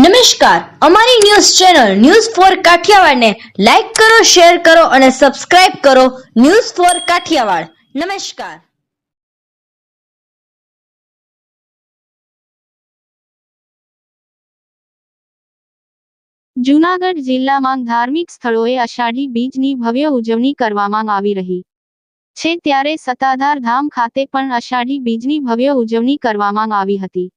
નમસ્કાર. અમારી news channel news four કાઠિયાવાડને લાઈક કરો, શેર કરો અને સબસ્ક્રાઇબ કરો ન્યૂઝ ફોર કાઠિયાવાડ. નમસ્કાર. જૂનાગઢ જિલ્લામાં ધાર્મિક સ્થળોએ અષાઢી બીજની ભવ્ય ઉજવણી કરવામાં આવી રહી છે. ત્યારે સત્તાધાર ધામ ખાતે પણ અષાઢી બીજની ભવ્ય ઉજવણી કરવામાં આવી હતી.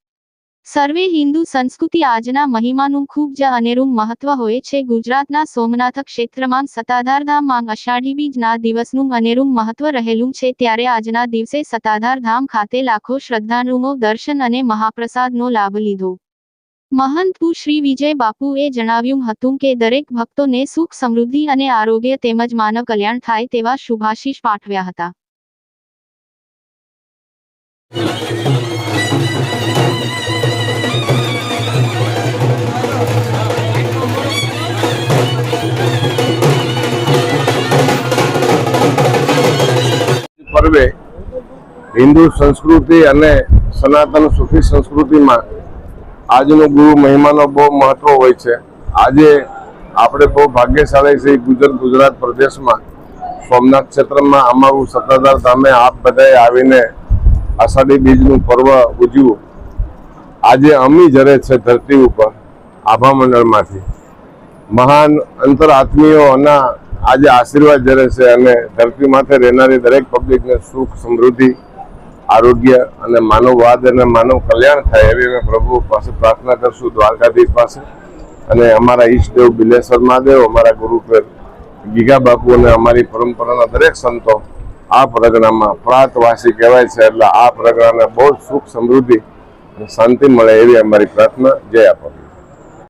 સર્વે હિન્દુ સંસ્કૃતિ આજના મહિમાનું ખૂબ જ અનેરું મહત્વ હોય છે. ગુજરાતના સોમનાથ ક્ષેત્રમાં સત્તાધાર ધામમાં અષાઢી બીજના દિવસનું અનેરું મહત્વ રહેલું છે. ત્યારે આજના દિવસે સત્તાધાર ધામ ખાતે લાખો શ્રદ્ધાળુઓ દર્શન અને મહાપ્રસાદનો લાભ લીધો. મહંત શ્રી વિજય બાપુએ જણાવ્યું હતું કે, દરેક ભક્તોને સુખ, સમૃદ્ધિ અને આરોગ્ય તેમજ માનવ કલ્યાણ થાય તેવા શુભાશીષ પાઠવ્યા હતા. પર્વે હિન્દુ સંસ્કૃતિ અને સનાતન સુખી સંસ્કૃતિમાં આજનો ગુરુ મહિમાનો બહુ મહત્વ હોય છે. આજે આપણે બહુ ભાગ્યશાળી છે ગુજરાત ગુજરાત પ્રદેશમાં. સોમનાથ ક્ષેત્રમાં અમારું સત્તાધાર ધામે આપ બધાએ આવીને આષાઢી બીજનું પર્વ ઉજવ્યું. આજે અમી જરે છે ધરતી ઉપર આભામંડળમાંથી મહાન અંતર આત્મીયોના આજે આશીર્વાદ જરે છે અને ધરતી માથે રહેનારી દરેક પબ્લિકને સુખ, સમૃદ્ધિ, આરોગ્ય અને માનવવાદ અને માનવ કલ્યાણ થાય એવી અમે પ્રભુ પાસે પ્રાર્થના કરશું દ્વારકાધીશ પાસે. અને અમારા ઈષ્ટદેવ બિલેશ્વર મહાદેવ, અમારા ગુરુપેર ગીગા બાપુ અને અમારી પરંપરાના દરેક સંતો આ પ્રગણામાં પ્રાતવાસી કહેવાય છે એટલે આ પ્રગણાને બહુ સુખ, સમૃદ્ધિ અને શાંતિ મળે એવી અમારી પ્રાર્થના. જય આપો.